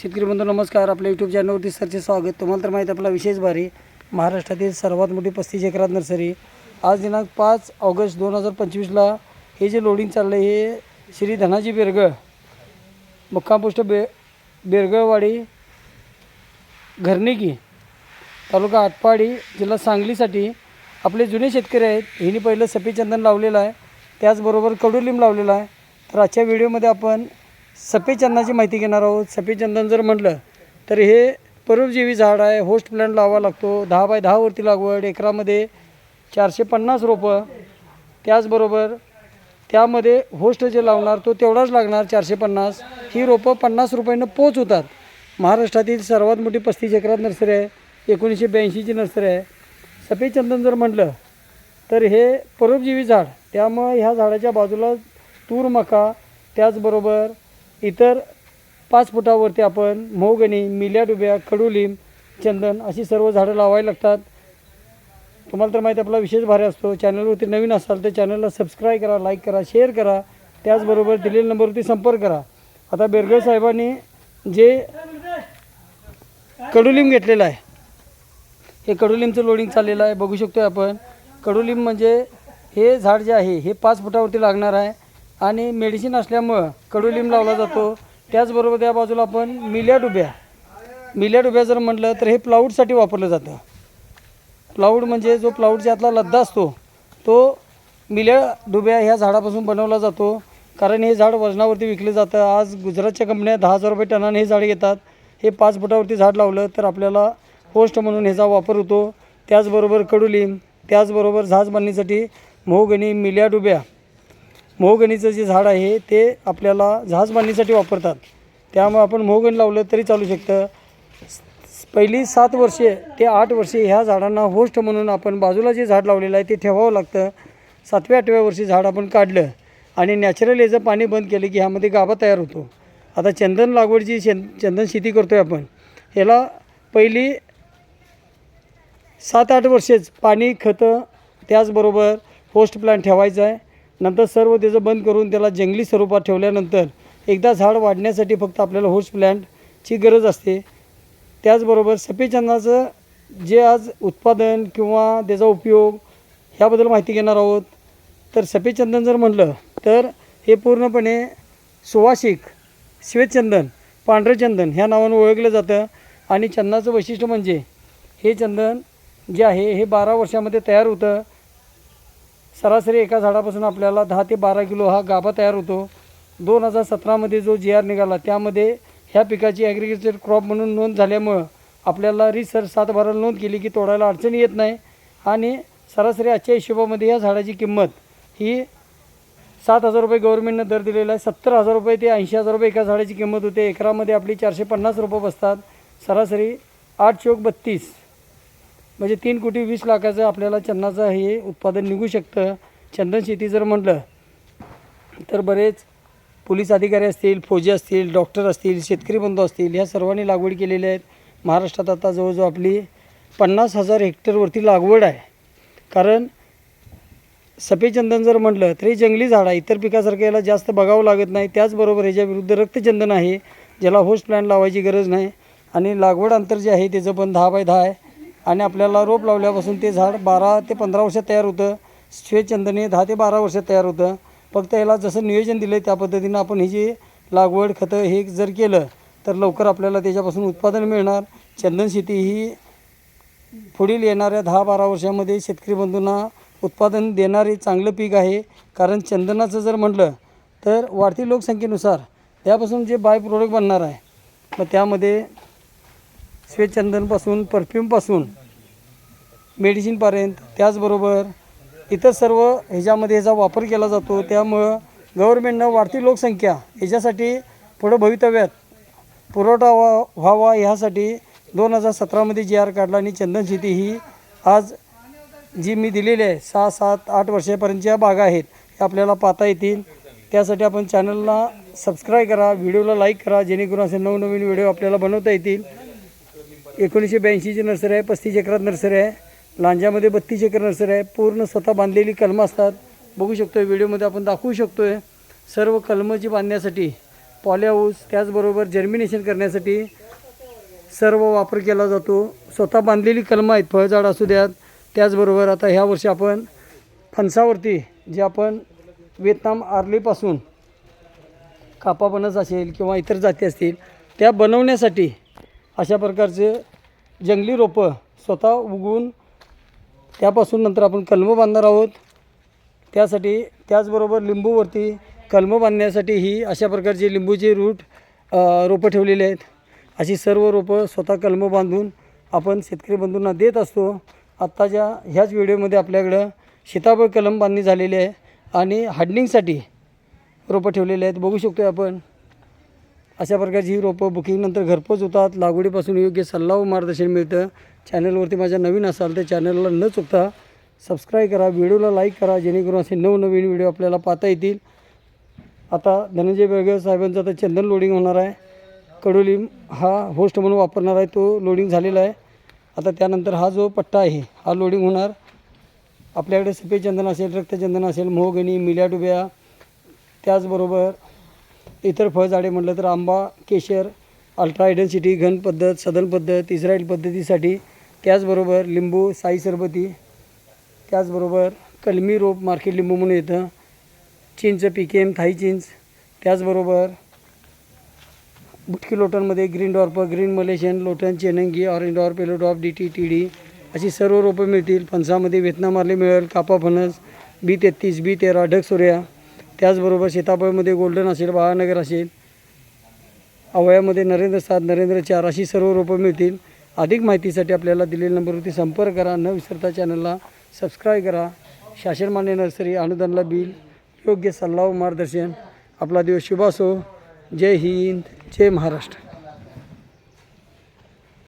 शेतकरी बंधू नमस्कार. आपल्या यूट्यूब चॅनलवरती सरचे स्वागत. तुम्हाला तर माहीत आपला विशेष भारी महाराष्ट्रातील सर्वात मोठी पस्तीस एकरात नर्सरी. आज दिनांक पाच ऑगस्ट दोन हजार पंचवीसला हे जे लोडिंग चाललं आहे हे श्री धनाजी बेरगळ मुक्कामपुष्ट बे बेरगळवाडी घरनिकी तालुका आटपाडी जिल्हा सांगलीसाठी आपले जुने शेतकरी आहेत. ह्यांनी पहिलं सफेद चंदन लावलेलं आहे. त्याचबरोबर कडुलिंब लावलेला आहे. तर आजच्या व्हिडिओमध्ये आपण सफेद चंदनाची माहिती घेणार आहोत. सफेद चंदन जर म्हटलं तर हे परोपजीवी झाड आहे. होस्ट प्लॅन्ट लावा लागतो. दहा बाय दहावरती लागवड एकरामध्ये चारशे पन्नास रोपं. त्याचबरोबर त्यामध्ये होस्ट जे लावणार तो तेवढाच लागणार चारशे पन्नास. ही रोपं पन्नास रुपयानं पोच होतात. महाराष्ट्रातील सर्वात मोठी पस्तीस एकरात नर्सरी आहे. एकोणीसशे ब्याऐंशीची नर्सरी आहे. सफेद चंदन जर म्हटलं तर हे परोपजीवी झाड त्यामुळं ह्या झाडाच्या बाजूला तूर मका त्याचबरोबर इतर पाच फुटावरती आपण मोगणी मिल्या डुब्या कडुलिंब चंदन अशी सर्व झाडं लावायला लागतात. तुम्हाला तर माहिती आपला विशेष भारी असतो. चॅनलवरती नवीन असाल तर चॅनलला सबस्क्राईब करा लाईक करा शेअर करा. त्याचबरोबर दिलेल्या नंबरवरती संपर्क करा. आता बेरगळ साहेबांनी जे कडुलिंब घेतलेलं आहे हे कडुलिंबचं लोडिंग चाललेलं आहे. बघू शकतो आपण. कडुलिंब म्हणजे हे झाड जे आहे हे पाच फुटावरती लागणार आहे. आणि मेडिसिन असल्यामुळं कडुलिंब लावला जातो. त्याचबरोबर त्या बाजूला आपण मिल्या डुब्या मिल्या डुब्या जर म्हटलं तर हे प्लाऊडसाठी वापरलं जातं. प्लाऊड म्हणजे जो प्लाऊडच्या आतला लद्दा असतो तो मिल्या डुब्या ह्या झाडापासून बनवला जातो. कारण हे झाड वजनावरती विकलं जातं. आज गुजरातच्या कंपन्या दहा हजार रुपये टनाने हे झाड घेतात. हे पाच फुटावरती झाड लावलं तर आपल्याला होस्ट म्हणून ह्याचा वापर होतो. त्याचबरोबर कडुलिंब त्याचबरोबर झाज बांधणीसाठी मोहगणी मिल्या डुब्या मोहगणीचं जे झाड आहे ते आपल्याला झाज बांधणीसाठी वापरतात. त्यामुळे आपण मोहगण लावलं तरी चालू शकतं. पहिली सात वर्षे ते आठ वर्षे ह्या झाडांना होस्ट म्हणून आपण बाजूला जे झाड लावलेलं आहे ते ठेवावं लागतं. सातव्या आठव्या वर्षी झाड आपण काढलं आणि नॅचरल याचं पाणी बंद केलं की ह्यामध्ये गाभा तयार होतो. आता चंदन लागवड जी चंदन शेती करतो आहे आपण ह्याला पहिली सात आठ वर्षेच पाणी खतं त्याचबरोबर होस्ट प्लांट ठेवायचं आहे. नंतर सर्व त्याचं बंद करून त्याला जंगली स्वरूपात ठेवल्यानंतर एकदा झाड वाढण्यासाठी फक्त आपल्याला होस्ट प्लॅन्टची गरज असते. त्याचबरोबर सफेचंदाचं जे आज उत्पादन किंवा त्याचा उपयोग ह्याबद्दल माहिती घेणार आहोत. तर सफेचंदन जर म्हटलं तर हे पूर्णपणे सुवासिक श्वेतचंदन पांढरं चंदन ह्या नावानं ओळखलं जातं. आणि चंदनाचं वैशिष्ट्य म्हणजे हे चंदन जे आहे हे बारा वर्षामध्ये तयार होतं. सरासरी एका झाडापासून आपल्याला दहा ते बारा किलो हा गाभा तयार होतो. दोन हजार सतरामध्ये जो जी आर निघाला त्यामध्ये ह्या पिकाची ॲग्रिकल्चर क्रॉप म्हणून नोंद झाल्यामुळं आपल्याला रिसर्च सात बाराला नोंद केली की तोडायला अडचण येत नाही. आणि सरासरी आजच्या हिशोबामध्ये या झाडाची किंमत ही सात हजार रुपये गव्हर्नमेंटनं दर दिलेला आहे. सत्तर हजार रुपये ते ऐंशी हजार रुपये एका झाडाची किंमत होते. एकरामध्ये आपली चारशे पन्नास रुपये बसतात. सरासरी आठ चौक बत्तीस. म्हणजे तीन कोटी वीस लाखाचं आपल्याला चंदनाचं हे उत्पादन निघू शकतं. चंदन शेती जर म्हटलं तर बरेच पोलीस अधिकारी असतील फौजी असतील डॉक्टर असतील शेतकरी बंधू असतील ह्या सर्वांनी लागवड केलेली आहेत महाराष्ट्रात आता जवळजवळ आपली पन्नास हजार हेक्टरवरती लागवड आहे. कारण सफेचंदन जर म्हटलं तर हे जंगली झाड आहे. इतर पिकासारखं याला जास्त बघावं लागत नाही. त्याचबरोबर ह्याच्या विरुद्ध रक्तचंदन आहे ज्याला होस्ट प्लॅन लावायची गरज नाही. आणि लागवड अंतर जे आहे त्याचं पण दहा बाय दहा आहे. आणि आपल्याला रोप लावल्यापासून ते झाड बारा ते पंधरा वर्षात तयार होतं. श्वेचंदने दहा ते बारा वर्षात तयार होतं. फक्त याला जसं नियोजन दिलं आहे त्या पद्धतीनं आपण ही जी लागवड खतं हे जर केलं तर लवकर आपल्याला त्याच्यापासून उत्पादन मिळणार. चंदन शेती ही पुढील येणाऱ्या दहा बारा वर्षामध्ये शेतकरी बंधूंना उत्पादन देणारे चांगलं पीक आहे. कारण चंदनाचं जर म्हटलं तर वाढती लोकसंख्येनुसार त्यापासून जे बाय प्रोडक्ट बनणार आहे मग त्यामध्ये श्वेतचंदनपासून परफ्यूमपासून मेडिसिनपर्यंत त्याचबरोबर इतर सर्व ह्याच्यामध्ये ह्याचा वापर केला जातो. त्यामुळं गव्हर्मेंटनं वाढती लोकसंख्या ह्याच्यासाठी पुढं भवितव्यात पुरवठा व्हा व्हावा ह्यासाठी दोन हजार सतरामध्ये जी आर काढला आणि चंदन शेती ही आज जी मी दिलेली आहे सहा सात आठ वर्षापर्यंतच्या बागा आहेत हे आपल्याला पाहता येतील. त्यासाठी आपण चॅनलला सबस्क्राईब करा व्हिडिओला लाईक करा जेणेकरून असे नवनवीन व्हिडिओ आपल्याला बनवता येतील. एकोणीसशे ब्याऐंशीची नर्सरी आहे पस्तीस एकरात नर्सरी आहे लांजामध्ये बत्तीस एकर नर्सरी आहे पूर्ण स्वतः बांधलेली कलमं असतात. बघू शकतो व्हिडिओमध्ये आपण दाखवू शकतो आहे सर्व कलमं जी बांधण्यासाठी पॉलीहाऊस त्याचबरोबर जर्मिनेशन करण्यासाठी सर्व वापर केला जातो. स्वतः बांधलेली कलमं आहेत फळझाड असू द्यात. त्याचबरोबर आता ह्या वर्षी आपण फणसावरती जे आपण व्हिएतनाम आर्लीपासून कापा बनस असेल किंवा इतर जाती असतील त्या बनवण्यासाठी अशा प्रकारचे जंगली रोपं स्वतः उगवून त्यापासून नंतर आपण कलमं बांधणार आहोत. त्यासाठी त्याचबरोबर लिंबूवरती कलमं बांधण्यासाठी ही अशा प्रकारची लिंबूचे रूट रोपं ठेवलेली आहेत. अशी सर्व रोपं स्वतः कलमं बांधून आपण शेतकरी बंधूंना देत असतो. आत्ताच्या ह्याच व्हिडिओमध्ये आपल्याकडं सीताफळ कलम बांधणी झालेली आहे आणि हार्डनिंगसाठी रोपं ठेवलेली आहेत. बघू शकतो आपण. अशा प्रकारची ही रोपं बुकिंगनंतर घरपोच होतात. लागवडीपासून योग्य सल्ला व मार्गदर्शन मिळतं. चॅनलवरती माझ्या नवीन असाल तर चॅनलला न चुकता सबस्क्राईब करा. व्हिडिओला लाईक करा. जेणेकरून असे नवनवीन व्हिडिओ आपल्याला पाहता येतील. आता धनंजय बेळगे साहेबांचं आता चंदन लोडिंग होणार आहे. कडोली हा होस्ट म्हणून वापरणार आहे. तो लोडिंग झालेला आहे. आता त्यानंतर हा जो पट्टा आहे हा लोडिंग होणार. आपल्याकडे सफेद चंदन असेल रक्तचंदन असेल मोहगणी मिल्या डुब्या. त्याचबरोबर इतर फळझाडे म्हटलं तर आंबा केशर अल्ट्रा आयडेन्सिटी घन पद्धत सदन पद्धत इस्रायल पद्धतीसाठी त्याचबरोबर लिंबू साई सरबती त्याचबरोबर कलमी रोप मार्केट लिंबू म्हणून येतं चिंच पिकेम थाई चिंच त्याचबरोबर बुटकी लोटनमध्ये ग्रीन डॉर्प ग्रीन मलेशियन लोटन चेनंगी orange dwarf yellow dwarf D T T D अशी सर्व रोपं मिळतील. फणसामध्ये वेतनामार्ले मिळेल कापा फणस बी तेहतीस बी तेरा ढग सूर्या त्याचबरोबर सीताफळमध्ये गोल्डन असेल बाळानगर असेल अवयामध्ये नरेंद्र सात नरेंद्र चार अशी सर्व रोपं मिळतील. अधिक माहितीसाठी आपल्याला दिलेल्या नंबरवरती संपर्क करा. न विसरता चॅनलला सबस्क्राईब करा. शासनमान्य नर्सरी अनुदानला बिल योग्य सल्ला व मार्गदर्शन. आपला दिवस शुभ असो. जय हिंद. जय महाराष्ट्र.